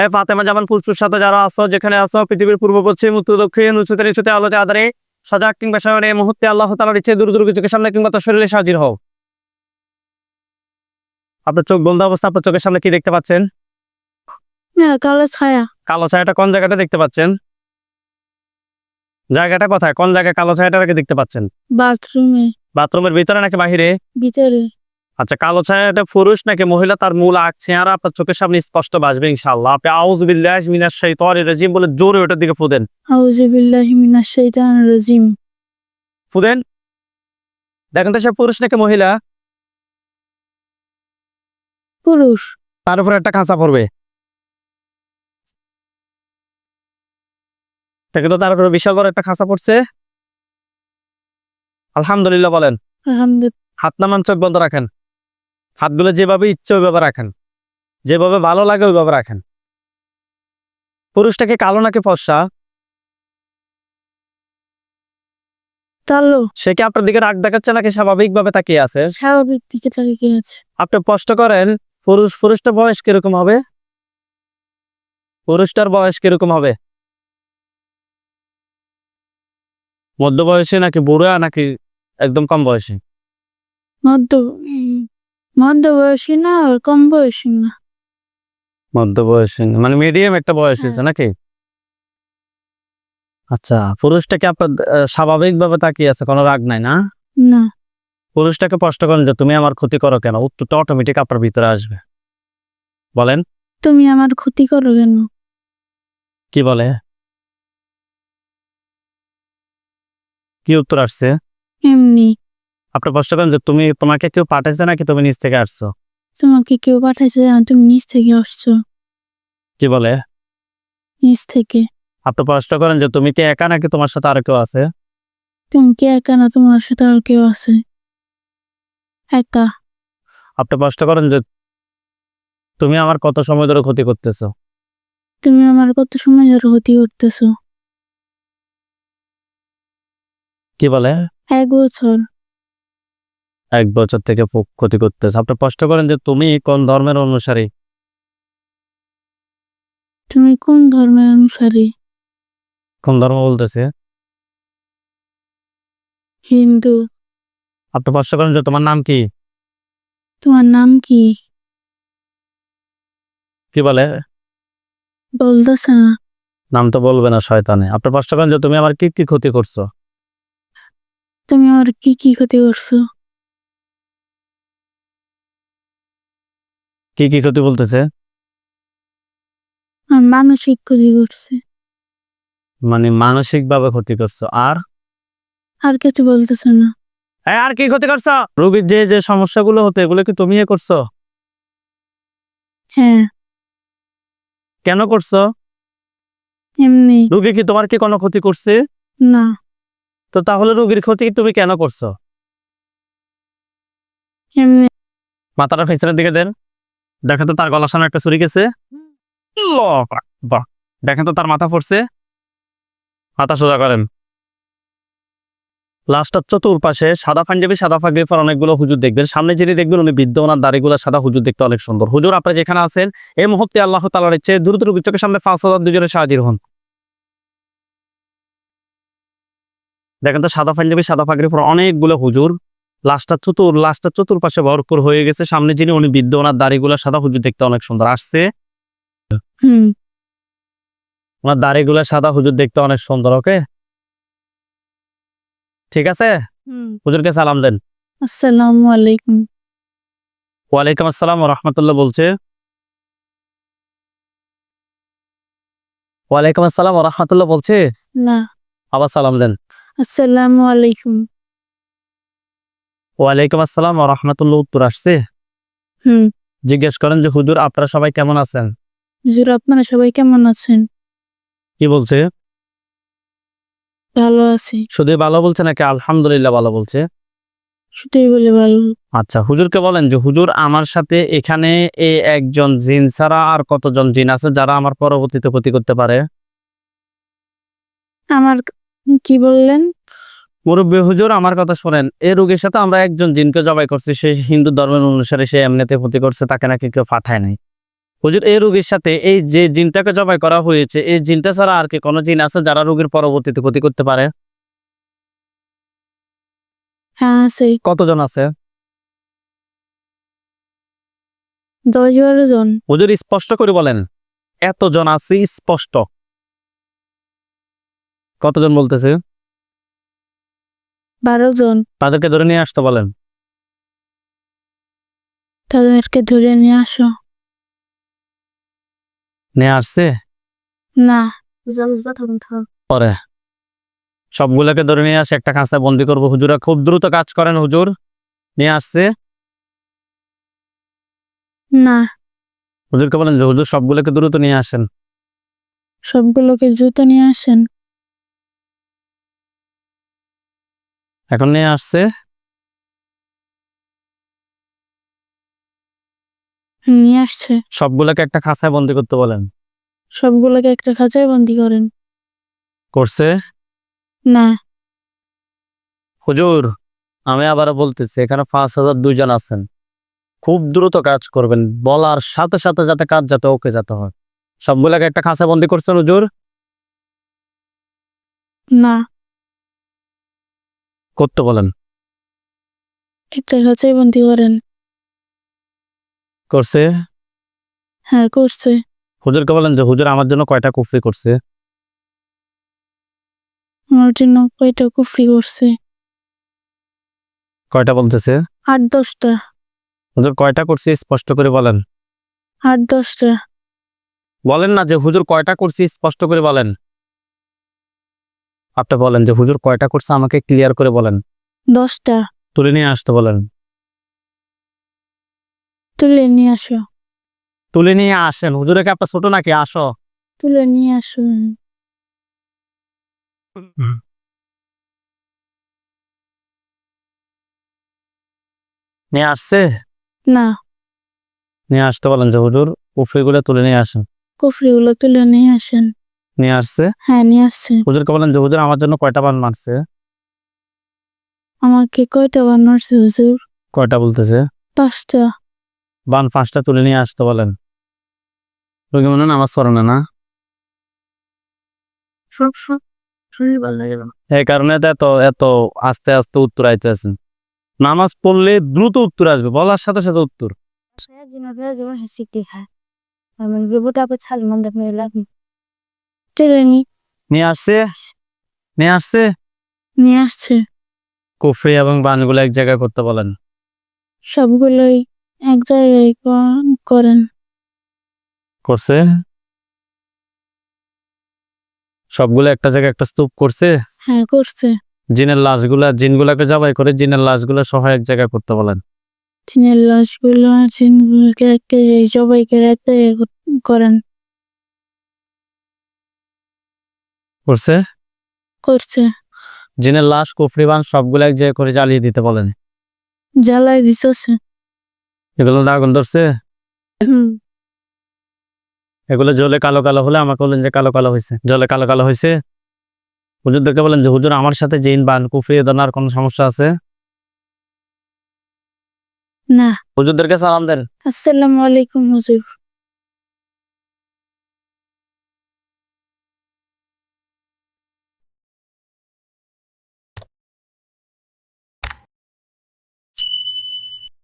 এ ফাতেমা জামান পুরুষের সাথে যারা আছো যেখানে আছো পৃথিবীর পূর্ব পশ্চিম উত্তর দক্ষিণ উঁচুতে নিচুতে আলোতে আদারে সজাগ কিংবা সামনে এই মুহূর্তে আল্লাহ তালার ইচ্ছে দূর দূর চোখের সামনে কিংবা তার শরীরে হাজির হও। আপনার চোখ বন্ধ অবস্থা আপনার চোখের সামনে কি দেখতে পাচ্ছেন? কালো ছায়া। কালো ছায়াটা কোন জায়গাটা দেখতে পাচ্ছেন? জায়গাটা কোথায়? কোন জায়গায় কালো ছায়াটাকে দেখতে পাচ্ছেন? বাথরুমে। বাথরুমের ভিতরে নাকি বাহিরে? ভিতরে। আচ্ছা কালো ছায়াটা পুরুষ নাকি মহিলা? তার মূল আগ চেহারা আপনার চোখের সামনে স্পষ্ট বাসবে ইনশাআল্লাহ। আপনি আউজ বিল্লাহ মিনাশ শাইতানির রাজিম বলে জোরে ওটার দিকে ফুদেন। আউযুবিল্লাহি মিনাশ শাইতানির রাজিম। ফুদেন। দেখেন তো সে পুরুষ নাকি মহিলা? পুরুষ। তার উপরে একটা খাঁচা পড়বে। দেখেন তো তার উপরে বিশাল বড় একটা খাঁচা পড়ছে। আলহামদুলিল্লাহ বলেন। আলহামদুলিল্লাহ হাত নামান চোখ বন্ধ রাখেন। হাতগুলো যেভাবে ইচ্ছে ওইভাবে রাখেন। যেভাবে ভালো লাগে ওইভাবে রাখেন। পুরুষটাকে কালো নাকি ফর্সা? সে কি আপনার দিকে রাগ দেখাচ্ছে নাকি স্বাভাবিকভাবে তাকিয়ে আছে? স্বাভাবিক দিকে তাকে কি আছে। আপনি স্পষ্ট করেন পুরুষ পুরুষটার বয়স কীরকম হবে? পুরুষটার বয়স কীরকম হবে? মধ্য বয়সী নাকি বুড়া নাকি একদম কম বয়সী? মধ্য উম, মধ্য বয়সী না আর কম বয়সী না মধ্য বয়সী মানে মিডিয়াম একটা বয়স হয়েছে নাকি? আচ্ছা পুরুষটাকে আপনার স্বাভাবিকভাবে তাকিয়ে আছে কোনো রাগ নাই না? না। পুরুষটাকে স্পষ্ট করেন যে তুমি আমার ক্ষতি করো কেন? উত্তরটা অটোমেটিক আপনার ভিতরে আসবে। বলেন। তুমি আমার ক্ষতি করো কেন? কি বলে? কি উত্তর আসছে? এমনি। আপনি স্পষ্ট করেন যে তুমি তোমাকে কেউ পাঠাইছে নাকি তুমি নিজ থেকে আসছো? তোমাকে কেউ পাঠাইছে তুমি নিচ থেকে আসছো। কি বলে? নিচ থেকে। আপনি স্পষ্ট করেন যে তুমি কি একা নাকি তোমার সাথে আর কেউ আছে? তুমি কি একা না তোমার সাথে আর কেউ আছে? একা। আপনি স্পষ্ট করেন যে তুমি আমার কত সময় ধরে ক্ষতি করতেছো? তুমি আমার কত সময় ধরে ক্ষতি করতেছো? কি বলে? এক বছর। এক বছর থেকে ক্ষতি করতেছো। আপনি স্পষ্ট করেন যে তুমি কোন ধর্মের অনুসারী? তুমি কোন ধর্মের অনুসারী? কোন ধর্ম বলতেছে? হিন্দু। আপনি স্পষ্ট করেন যে তোমার নাম কি? তোমার নাম কি? কি বলে? বলতেছে না। নাম তো বলবে না শয়তানে। আপনি স্পষ্ট করেন যে তুমি আমার কি কি ক্ষতি করছ? তুমি আমার কি কি ক্ষতি করছ? কি কি ক্ষতি বলতেছে? মানসিক ক্ষতি করছে। মানে মানসিক ভাবে ক্ষতি করছ। আর? আর কিছু বলতেছে না। এই, আর কি ক্ষতি করছ? রোগীর যে যে সমস্যাগুলো হতো এগুলো কি তুমি করছ? হ্যাঁ। কেন করছ? এমনি। রোগী কি তোমার কি কোনো ক্ষতি করছে? না। তো তাহলে রোগীর ক্ষতি তুমি কেন করছ? এমনি। মাথাটা পেছনের দিকে দেন। দেখেন তো তার গলার সামনে একটা ছুরি গেছে। দেখেন তো তার মাথা পড়ছে। মাথা সোজা করেন। লাস্টার চতুর্পাশে সাদা পাঞ্জাবি, সাদা পাগড়ি পর অনেকগুলো হুজুর দেখবেন। সামনে যিনি দেখবেন, উনি বৃদ্ধ ওনার দাড়িগুলো সাদা হুজুর দেখতে অনেক সুন্দর। হুজুর আপনি যেখানে আছেন, এই মুহূর্তে আল্লাহ তালার ইচ্ছে, দ্রুত রোগীর চোখের সামনে পাঁচ হাজার দুজনে সাহায্য হন। দেখেন তো সাদা পাঞ্জাবি, সাদা পাগড়ি পর অনেকগুলো হুজুর। লাস্টার চতুর লাস্টার চতুর্পাশে ভরপুর হয়ে গেছে। সামনে যিনি উনি বৃদ্ধ ওনার দাড়িগুলো সাদা। হুজুর দেখতে অনেক সুন্দর। আসছে? ওনার দাড়িগুলো সাদা হুজুর দেখতে অনেক সুন্দর ওকে? ঠিক আছে? হুজুরকে সালাম দেন। আসসালামু আলাইকুম। ওয়ালাইকুম আসসালাম রহমতুল্লাহ বলছে। ওয়ালাইকুম আসসালাম রহমতুল্লাহ বলছে? না। আবার সালাম দেন। আসসালামু আলাইকুম। ওয়ালাইকুম আসসালাম রহমতুল্লাহ উত্তর আসছে? হুম। জিজ্ঞেস করেন যে হুজুর আপনারা সবাই কেমন আছেন? হুজুর আপনারা সবাই কেমন আছেন? কি বলছে? ভালো আছি। শুধু ভালো বলছে নাকি আলহামদুলিল্লাহ ভালো বলছে? শুধুই বলে ভালো। আচ্ছা হুজুরকে বলেন যে হুজুর আমার সাথে এখানে এ একজন জিন ছাড়া আর কতজন জিন আছে যারা আমার পরবর্তীতে ক্ষতি করতে পারে? আমার কি বললেন? মুরব্বী হুজুর আমার কথা শোনেন। এই রোগীর সাথে আমরা একজন জিনকে জবাই করছি সে হিন্দু ধর্মের অনুসারে সে এমনিতে ক্ষতি করছে তাকে নাকি কেউ পাঠায় নাই। হুজুর এই রোগীর সাথে এই যে জিনটাকে জবাই করা হয়েছে এই জিনটা ছাড়া আর কি কোনো জিন আছে যারা রোগীর পরবর্তীতে ক্ষতি করতে পারে? হ্যাঁ কতজন আছে? দশ বারো জন। হুজুর স্পষ্ট করে বলেন। এতজন আছে স্পষ্ট। কতজন বলতেছে? বারো জন। তাদেরকে ধরে নিয়ে আসতে বলেন। তাদেরকে ধরে নিয়ে আসো। নিয়ে আসছে? না। পরে। সবগুলোকে ধরে নিয়ে আসে একটা কাঁচা বন্দি করব। হুজুরা খুব দ্রুত কাজ করেন হুজুর। নিয়ে আসছে? না। হুজুরকে বলেন যে হুজুর সবগুলোকে দ্রুত নিয়ে আসেন। সবগুলোকে জুতো নিয়ে আসেন। এখন নিয়ে আসছে। নিয়ে আসছে। সবগুলোকে একটা খাঁচায় বন্দি করতে বলেন। সবগুলোকে একটা খাঁচায় বন্দি করেন। করছে? না। হুজুর আমি আবার বলতেছি এখানে পাঁচ হাজার দুইজন আছেন। খুব দ্রুত কাজ করবেন বলার সাথে সাথে যাতে কাজ যাতে ওকে যেতে হয়। সবগুলোকে একটা খাঁচায় বন্দি করছেন হুজুর? না। করতে বলেন। একটা খাঁচায় বন্দি করেন। করছে? হ্যাঁ করছে। হুজুরকে বলেন যে হুজুর আমার জন্য কয়টা কুফরি করছে? আমার জন্য কয়টা কুফরি করছে? কয়টা বলতেছে? আট দশটা। হুজুর কয়টা করছে স্পষ্ট করে বলেন। আট দশটা। বলেন না যে হুজুর কয়টা করছি স্পষ্ট করে বলেন। আপনি বলেন যে হুজুর কয়টা করছে আমাকে ক্লিয়ার করে বলেন। দশটা। তুলে নিয়ে আসতে বলেন। তুলে নিয়ে আসো। তুলে নিয়ে আসেন। হুজুরকে আপনার ছোট নাকি? আসো। তুলে নিয়ে আসো নিয়ে আসছে? না। নিয়ে আসতে বলেন যে হুজুর কুফরিগুলো তুলে নিয়ে আসেন। কুফরিগুলো তুলে নিয়ে আসেন। নিয়ে আসছে। হ্যাঁ নিয়ে আসছে। হুজুরকে বলেন যে হুজুর আমার জন্য কয়টা বান মারছে? আমাকে কয়টা বানাচ্ছে হুজুর? কয়টা বলতেছে? পাঁচটা। বান পাঁচটা তুলে নিয়ে আসতে বলেন। রোগী মনে হয় নামাজ পড়ে না না? এই কারণে এত এত আস্তে আস্তে উত্তর আইতেছেন। নামাজ পড়লে দ্রুত উত্তর আসবে বলার সাথে সাথে উত্তর। ibu dapat salman dan নিয়ে আসছে? নিয়ে আসছে? নিয়ে আসছে। কুফরি এবং বানগুলো এক জায়গায় করতে বলেন। সবগুলোই এক জায়গায় করেন। করছে? সবগুলো একটা জায়গায় একটা স্তূপ করছে? হ্যাঁ করছে। জিনের লাশগুলা জিনগুলাকে জবাই করে জিনের লাশগুলা সহ এক জায়গায় করতে বলেন। চিনের লাশগুলো চিনগুলোকে একটা জায়গায় সবাইকে এক জায়গায় করেন। করছে? করছে। জিনের লাশ কুফরি বান সবগুলো এক জায়গায় করে জ্বালিয়ে দিতে বলেন জ্বালাই দিতেছে। এগুলো আগুন ধরছে? এগুলো জলে কালো কালো হলে আমাকে বলেন যে কালো কালো হয়েছে জলে কালো কালো হয়েছে হুজুরদেরকে বলেন যে হুজুর আমার সাথে জিন বান কুফরি এ ধরনের আর কোনো সমস্যা আছে? না। হুজুরদেরকে সালাম দেন। আসসালামু আলাইকুম হুজুর।